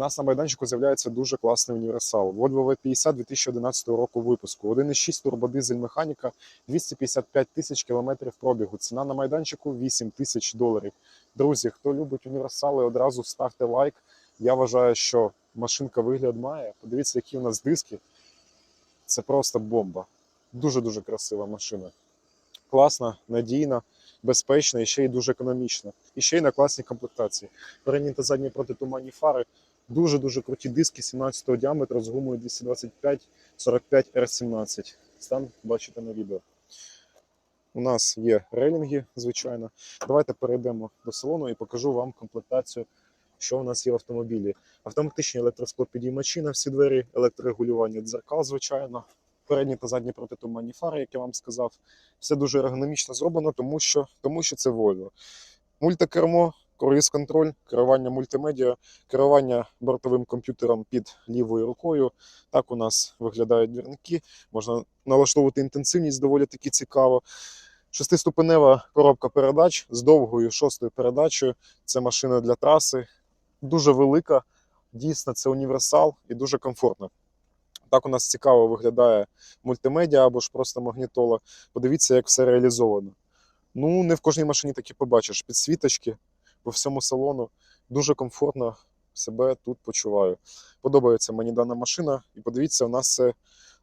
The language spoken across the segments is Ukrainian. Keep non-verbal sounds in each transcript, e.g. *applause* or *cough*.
нас на майданчику з'являється дуже класний універсал. Volvo V50 2011 року випуску. 1,6 турбодизель механіка, 255 тисяч кілометрів пробігу. Ціна на майданчику 8 тисяч доларів. Друзі, хто любить універсали, одразу ставте лайк. Я вважаю, що машинка вигляд має. Подивіться, які у нас диски. Це просто бомба. Дуже-дуже красива машина. Класна, надійна, безпечна і ще й дуже економічна. І ще й на класній комплектації. Передні та задні протитуманні фари. Дуже-дуже круті диски 17 діаметру з гумою 225 45 R17. Стан бачите на відео. У нас є рейлінги, звичайно. Давайте перейдемо до салону і покажу вам комплектацію, що у нас є в автомобілі. Автоматичні електросклопідіймачі на всі двері, електрорегулювання дзеркал, звичайно. Передні та задні протитуманні фари, як я вам сказав. Все дуже ергономічно зроблено, тому що, тому що це Volvo. Мультикермо, круїз-контроль, керування мультимедіа, керування бортовим комп'ютером під лівою рукою. Так у нас виглядають двірники. Можна налаштовувати інтенсивність доволі таки цікаво. Шестиступенева коробка передач з довгою шостою передачею. Це машина для траси. Дуже велика, дійсно, це універсал і дуже комфортно. Так у нас цікаво виглядає мультимедіа або ж просто магнітола. Подивіться, як все реалізовано. Ну, не в кожній машині такі побачиш. Підсвіточки по всьому салону. Дуже комфортно себе тут почуваю. Подобається мені дана машина. І подивіться, у нас це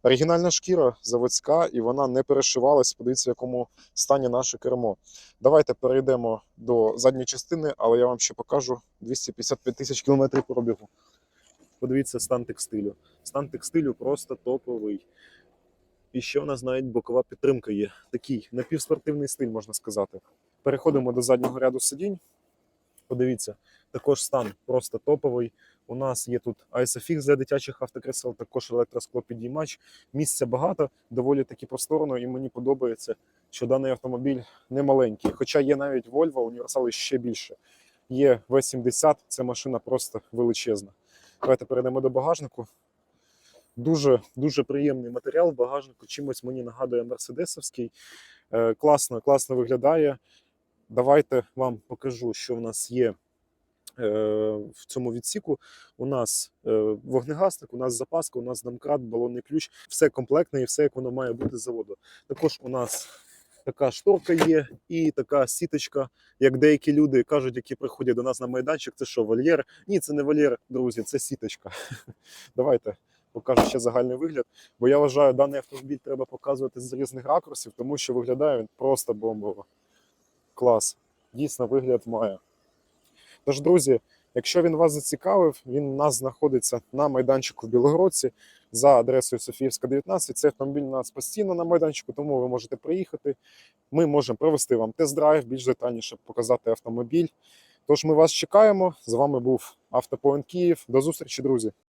оригінальна шкіра заводська, і вона не перешивалась. Подивіться, в якому стані наше кермо. Давайте перейдемо до задньої частини, але я вам ще покажу 255 тисяч кілометрів пробігу. Подивіться стан текстилю. Стан текстилю просто топовий. І ще у нас навіть бокова підтримка є. Такий напівспортивний стиль, можна сказати. Переходимо до заднього ряду сидінь. Подивіться, також стан просто топовий. У нас є тут ISOFIX для дитячих автокресел, також електросклопідіймач. Місця багато, доволі таки просторно, і мені подобається, що даний автомобіль не маленький. Хоча є навіть Volvo, універсали ще більше. Є V70, це машина просто величезна. Давайте перейдемо до багажнику. Дуже дуже приємний матеріал в багажнику. Чимось мені нагадує мерседесовський. Е, класно, класно виглядає. Давайте вам покажу, що в нас є е, в цьому відсіку. У нас е, вогнегасник, у нас запаска, у нас домкрат, балонний ключ. Все комплектне і все, як воно має бути з заводу. Також у нас така шторка є і така сіточка, як деякі люди кажуть, які приходять до нас на майданчик. Це що, вольєр? Ні, це не вольєр, друзі, це сіточка. *laughs* Давайте покажу ще загальний вигляд. Бо я вважаю, даний автомобіль треба показувати з різних ракурсів, тому що виглядає він просто бомбово. Клас. Дійсно, вигляд має. Тож, друзі, якщо він вас зацікавив, він у нас знаходиться на майданчику в Білогородці за адресою Софіївська, 19. Цей автомобіль у нас постійно на майданчику, тому ви можете приїхати. Ми можемо провести вам тест-драйв, більш детальніше показати автомобіль. Тож ми вас чекаємо. З вами був Автопоінт Київ. До зустрічі, друзі!